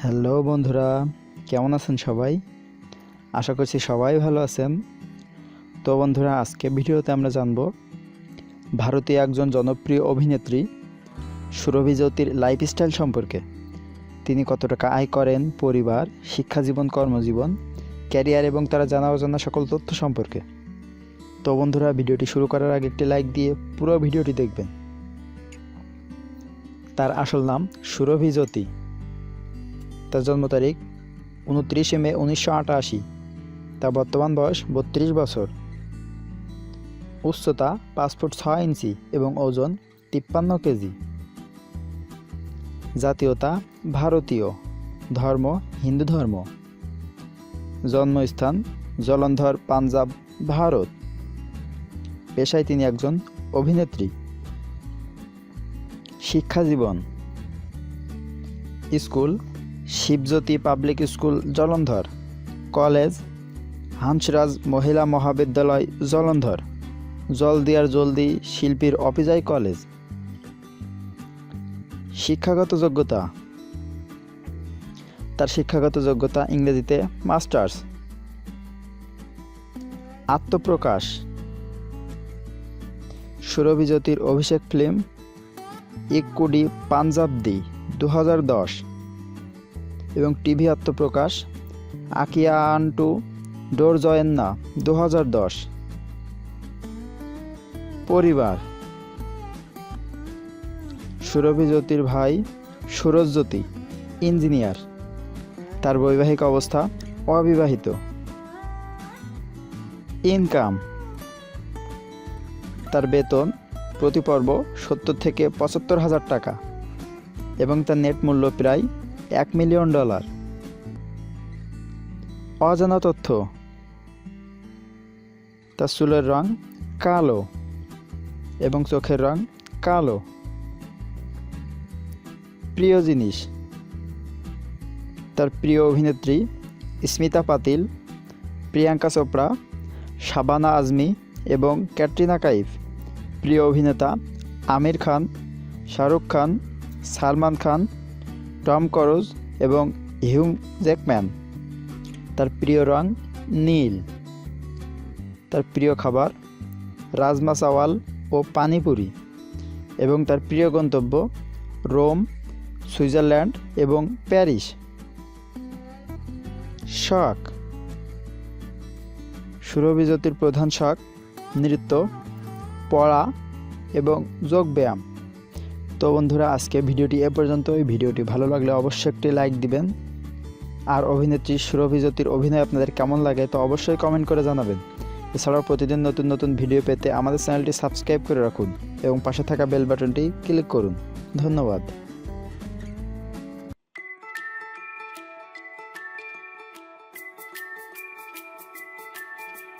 Hello বন্ধুরা, কেমন আছেন সবাই? আশা করছি সবাই ভালো আছেন। তো বন্ধুরা, আজকে ভিডিওতে আমরা জানব ভারতীয় একজন জনপ্রিয় অভিনেত্রী সুরভি জ্যোতির লাইফস্টাইল সম্পর্কে। তিনি কত টাকা আয় করেন, পরিবার শিক্ষাজীবন কর্মজীবন ক্যারিয়ার এবং তারা জানা অজানা সকল তথ্য সম্পর্কে। তো বন্ধুরা, ভিডিওটি শুরু করার আগে একটি লাইক দিয়ে পুরো ভিডিওটি দেখবেন। তার আসল নাম সুরভি জ্যোতি। তার জন্ম তারিখ উনত্রিশে মে উনিশশো আটাশি। তার বর্তমান বয়স বত্রিশ বছর। উচ্চতা পাঁচ ফুট ছয় ইঞ্চি এবং ওজন তিপ্পান্ন কেজি। জাতীয়তা ভারতীয়। ধর্ম হিন্দু ধর্ম। জন্মস্থান জলন্ধর, পাঞ্জাব, ভারত। পেশায় তিনি একজন অভিনেত্রী। শিক্ষা জীবন school, Shivjyoti public school, Jalandhar. College Hansraj Mahila Mahavidyalaya, Jalandhar. জলদিয়ার জলদি শিল্পীর অফিজাই কলেজ। শিক্ষাগত যোগ্যতা। তার শিক্ষাগত যোগ্যতা ইংরেজিতে মাস্টার্স। আত্মপ্রকাশ। সুরভিজ্যোতির অভিষেক ফিল্ম ইকুডি পাঞ্জাবদি দু হাজার দশ। এবং টিভি আত্মপ্রকাশ, আকিয়া আন্টু, ডোর জয়েন্না দু হাজার দশ। পরিবার। সুরভি জ্যোতির ভাই, সুরজ জ্যোতি, ইঞ্জিনিয়ার। তার বৈবাহিক অবস্থা অবিবাহিত। ইনকাম। তার বেতন প্রতি পর্ব সত্তর থেকে পঁচাত্তর হাজার টাকা এবং তার নেট মূল্য প্রায় এক মিলিয়ন ডলার। অজানা তথ্য। তার চুলের রং কালো এবং চোখের রং কালো। প্রিয় জিনিস। তার প্রিয় অভিনেত্রী স্মিতা পাতিল, প্রিয়াঙ্কা চোপড়া, শাবানা আজমি এবং ক্যাটরিনা কাইফ। প্রিয় অভিনেতা আমির খান, শাহরুখ খান, সালমান খান, টম করোজ এবং হিউম জ্যাকম্যান। তার প্রিয় রং নীল। তার প্রিয় খাবার রাজমা চাওয়াল ও পানিপুরি এবং তার প্রিয় গন্তব্য রোম, সুইজারল্যান্ড এবং প্যারিস। শখ সুরভি জ্যোতির প্রধান শখ নৃত্য পড়া এবং যোগব্যায়াম তো বন্ধুরা, আজকে ভিডিওটি এ পর্যন্ত ওই ভিডিওটি ভালো লাগলে অবশ্যই একটি লাইক দিবেন। আর অভিনেত্রী সুরভিজ্যোতির অভিনয় আপনাদের কেমন লাগে তো অবশ্যই কমেন্ট করে জানাবেন। এছাড়াও প্রতিদিন নতুন নতুন ভিডিও পেতে আমাদের চ্যানেলটি সাবস্ক্রাইব করে রাখুন এবং পাশে থাকা বেল বাটনটি ক্লিক করুন। ধন্যবাদ।